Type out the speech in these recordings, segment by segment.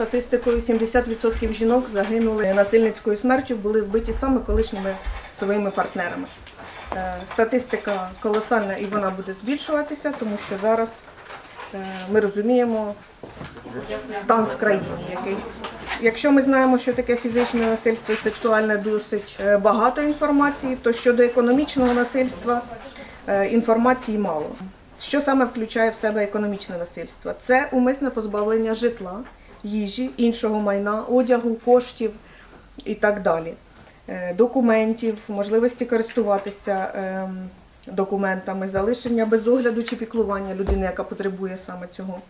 статистикою, 70% жінок загинули насильницькою смертю, були вбиті саме колишніми своїми партнерами. Е, Статистика колосальна і вона буде збільшуватися, тому що зараз е, ми розуміємо стан в країні, який. Якщо ми знаємо, що таке фізичне насильство сексуальне досить е, багато інформації, то щодо економічного насильства інформації мало. Що саме включає в себе економічне насильство? Це умисне позбавлення житла, їжі, іншого майна, одягу, коштів і так далі. Е, Документів, можливості користуватися ем, документами, залишення без огляду чи піклування людини, яка потребує саме цього.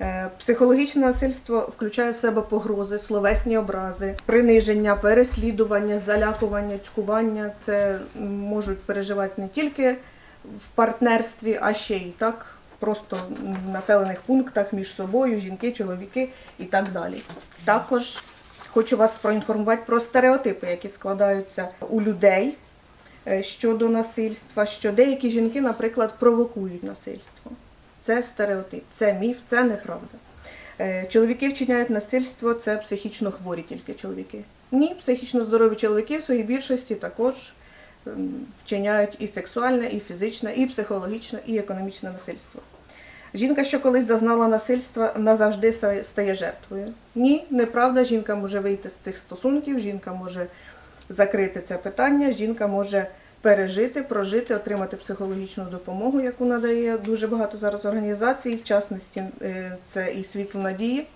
Е, Психологічне насильство включає в себе погрози, словесні образи, приниження, переслідування, залякування, цькування. Це можуть переживати не тільки в партнерстві, а ще й так, просто в населених пунктах між собою, жінки, чоловіки і так далі. Також хочу вас проінформувати про стереотипи, які складаються у людей е, щодо насильства, що деякі жінки, наприклад, провокують насильство. Це стереотип, це міф, це неправда. Е, Чоловіки вчиняють насильство, це психічно хворі тільки чоловіки. Ні, психічно здорові чоловіки в своїй більшості також вчиняють і сексуальне, і фізичне, і психологічне, і економічне насильство. Жінка, що колись зазнала насильства, назавжди стає жертвою. Ні, неправда, жінка може вийти з цих стосунків, жінка може закрити це питання, жінка може пережити, прожити, отримати психологічну допомогу, яку надає дуже багато зараз організацій, в частності е, це і світло надії.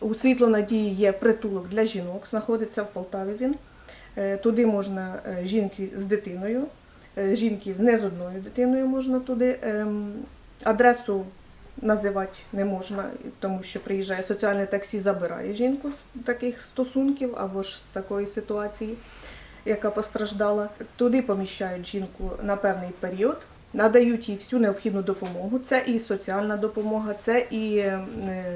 У світло надії є притулок для жінок, знаходиться в Полтаві він. Е, Туди можна е, жінки з дитиною, е, жінки з не з одною дитиною можна туди. Ем, Адресу називати не можна, тому що приїжджає соціальне таксі, забирає жінку з таких стосунків або ж з такої ситуації, яка постраждала. Туди поміщають жінку на певний період, надають їй всю необхідну допомогу. Це і соціальна допомога, це і е,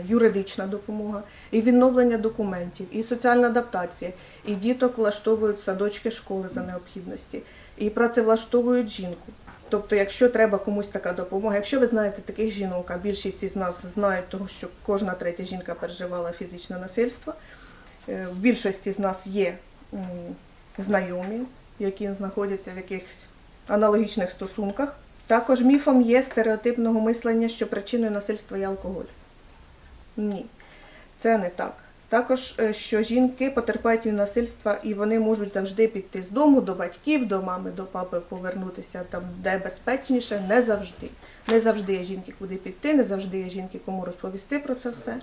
юридична допомога, і відновлення документів, і соціальна адаптація, і діток влаштовують садочки школи за необхідності, і працевлаштовують жінку. Тобто, якщо треба комусь така допомога, якщо ви знаєте таких жінок, а більшість із нас знають, того, що кожна третя жінка переживала фізичне насильство, е, в більшості з нас є знайомі, які знаходяться в якихось аналогічних стосунках. Також міфом є стереотипного мислення, що причиною насильства є алкоголь. Ні, це не так. Також, е, що жінки потерпають від насильства і вони можуть завжди піти з дому до батьків, до мами, до папи, повернутися там, де безпечніше, не завжди. Не завжди є жінки, куди піти, не завжди є жінки, кому розповісти про це все.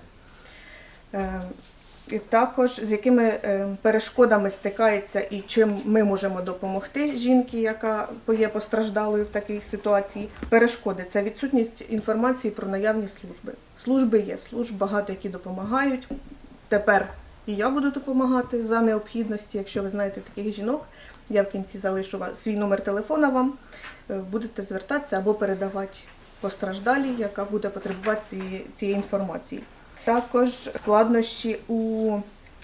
І також з якими е, перешкодами стикається і чим ми можемо допомогти жінці, яка є постраждалою в такій ситуації. Перешкоди це відсутність інформації про наявні служби. Служби є, служб багато які допомагають. Тепер і я буду допомагати за необхідності, якщо ви знаєте таких жінок. Я в кінці залишу свій номер телефона вам. Е, Будете звертатися або передавати постраждалій, яка буде потребувати цієї, цієї інформації. Також складнощі у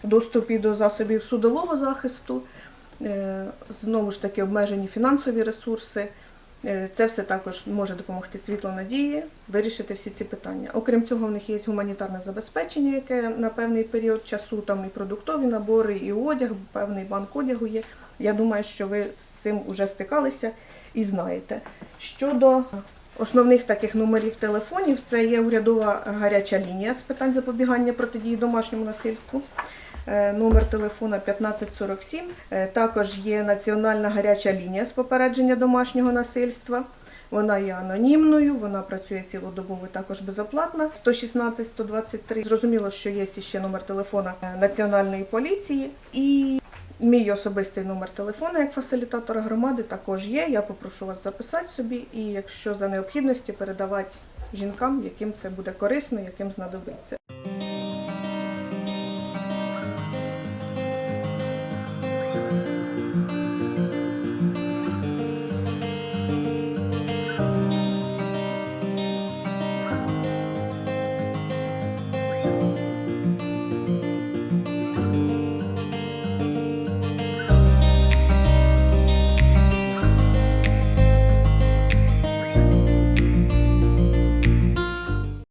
доступі до засобів судового захисту, е, знову ж таки обмежені фінансові ресурси. Е, Це все також може допомогти світло надії вирішити всі ці питання. Окрім цього, в них є гуманітарне забезпечення, яке на певний період часу там і продуктові набори, і одяг, певний банк одягу є. Я думаю, що ви з цим вже стикалися і знаєте. Щодо основних таких номерів телефонів, це є урядова гаряча лінія з питань запобігання протидії домашньому насильству. Е, Номер телефона 1547. Е, Також є національна гаряча лінія з попередження домашнього насильства. Вона є анонімною, вона працює цілодобово також безоплатна. 116-123. Зрозуміло, що є ще номер телефона е, Національної поліції і мій особистий номер телефона як фасилітатора громади також є. Я попрошу вас записати собі і якщо за необхідності передавати жінкам, яким це буде корисно, яким знадобиться.